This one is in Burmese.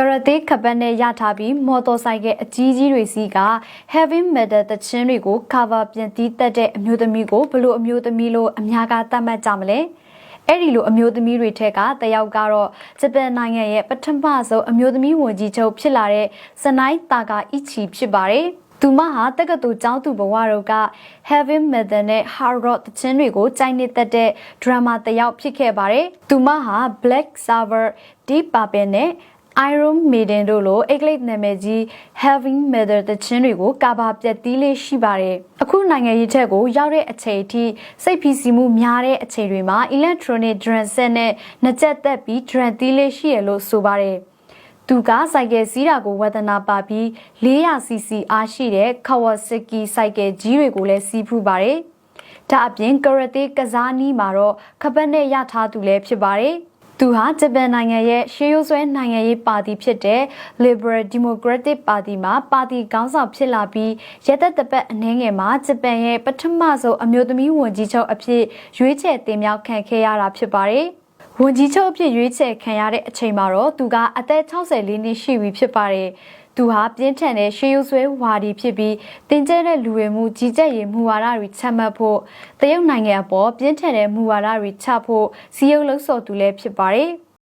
ကရတေးခပတ်နဲ့ရထားပြီးမော်တော်ဆိုင်ကအကြီးကြီးတွေစီးက heavy metal တချင်းတွေကို cover ပြင်တီးတက်တဲ့အမျိုးသမီးကိုဘလို့အမျိုးသမီးလို့အများကသတ်မှတ်ကြမလဲအဲ့ဒီလိုအမျိုးသမီးတွေထက်ကတယောက်ကတော့ဂျပန်နိုင်ငံရဲ့ပထမဆုံးအမျိုးသမီးဝန်ကြီးချုပ်ဖြစ်လာတဲ့စနိုင်းတာကာအီချီဖြစ်ပါတယ်သူမဟာတက္ကသိုလ်ကျောင်းသူဘဝတို့က heavy metal နဲ့ hard rock တခြင်းတွေကိုကြိုက်နေတတ်တဲ့ drama တစ်ယောက်ဖြစ်ခဲ့ပါတယ်။သူမဟာ Black Sabbath, Deep Purple နဲ့ Iron Maiden တို့လိုအင်္ဂလိပ်နာမည်ကြီး heavy metal တခြင်းတွေကိုကာဘာပြတ်တီးလေးရှိပါတယ်။အခုနိုင်ငံရေးချက်ကိုရောက်တဲ့အချိန်အထိစိတ်ဖိစီးမှုများတဲ့အချိန်တွေမှာ electronic drum set နဲ့နှစ်ချက်သက်ပြီး drum တီးလေးရှိရလို့ဆိုပါတယ်။သူကစိုက်ကယ်စီးတာကိုဝဒနာပါပြီး 400cc အားရှိတဲ့ Kawasaki စိုက်ကယ်ကြီးတွေကိုလည်းစီးဖူးပါတယ်။ဒါအပြင်ကရတေးကစားနည်းမှာတော့ခပတ်နဲ့ရထားသူလည်းဖြစ်ပါတယ်။ သူဟာဂျပန်နိုင်ငံရဲ့ရှေးရိုးဆွဲနိုင်ငံရေးပါတီဖြစ်တဲ့ Liberal Democratic Party မှာပါတီခေါင်းဆောင်ဖြစ်လာပြီးရသက်တပတ်အနှဲငယ်မှာဂျပန်ရဲ့ပထမဆုံးအမျိုးသမီးဝန်ကြီးချုပ်အဖြစ်ရွေးချယ်တင်မြှောက်ခံခဲ့ရတာဖြစ်ပါတယ်။ဝန်ကြီးချုပ်အဖြစ်ရွေးချယ်ခံရတဲ့အချိန်မှာတော့သူကအသက်64နှစ်ရှိပြီဖြစ်ပါတယ်။ သူဟာပြင်းထန်တဲ့ရှေးရိုးဆွဲဝါဒီဖြစ်ပြီးတင်ကျဲတဲ့လူဝင်မှုကြီးကြပ်ရေးမူဝါဒတွေချမှတ်ဖို့တရုတ်နိုင်ငံအပေါ်ပြင်းထန်တဲ့မူဝါဒတွေချဖို့စီးရုံးလှုပ်ဆော်သူလည်းဖြစ်ပါတယ်။